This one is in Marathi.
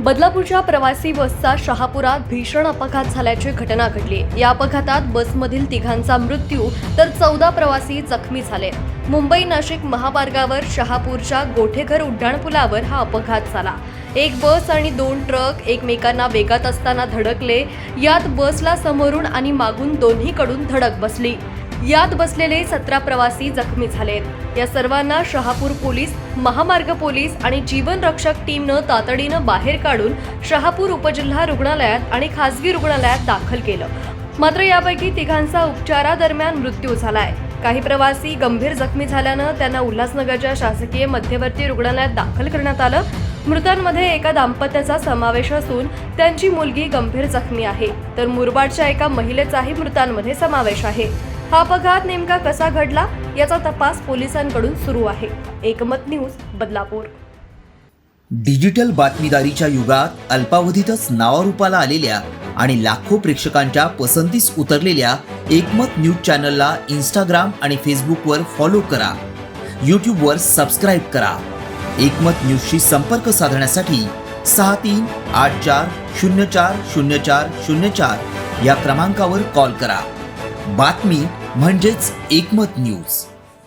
बदलापूरच्या प्रवासी बसचा शहापुरात भीषण अपघात झाल्याची घटना घडली. या अपघातात बसमधील तिघांचा मृत्यू तर चौदा प्रवासी जखमी झाले. मुंबई नाशिक महामार्गावर शहापूरच्या गोठेघर उड्डाणपुलावर हा अपघात झाला. एक बस आणि दोन ट्रक एकमेकांना वेगात असताना धडकले. यात बसला समोरून आणि मागून दोन्हीकडून धडक बसली. यात बसलेले सतरा प्रवासी जखमी झालेत. या सर्वांना शहापूर पोलीस महामार्ग पोलीस आणि जीवन रक्षक टीमनं तातडीनं बाहेर काढून शहापूर उपजिल्हा रुग्णालयात आणि खासगी रुग्णालयात दाखल केलं. मात्र यापैकी तिघांचा उपचारादरम्यान मृत्यू झालाय. काही प्रवासी गंभीर जखमी झाल्यानं त्यांना उल्हासनगरच्या शासकीय मध्यवर्ती रुग्णालयात दाखल करण्यात आलं. मृतांमध्ये एका दाम्पत्याचा समावेश असून त्यांची मुलगी गंभीर जखमी आहे. तर मुरबाडच्या एका महिलेचाही मृतांमध्ये समावेश आहे. हा अपघात नेमका कसा घडला याचा तपास पोलिसांकडून सुरू आहे. एकमत न्यूज बदलापूर. डिजिटल बातमीदारीच्या युगात अल्पावधीतच नावारूपाला आलेल्या आणि लाखो प्रेक्षकांच्या पसंतीस उतरलेल्या एकमत न्यूज चॅनलला इंस्टाग्राम आणि फेसबुकवर फॉलो करा. यूट्यूबवर सबस्क्राईब करा. एकमत न्यूजशी संपर्क साधण्यासाठी सहा तीन आठ चार शून्य चार शून्य चार शून्य चार या क्रमांकावर कॉल करा. बातमी म्हणजेच एकमत न्यूज.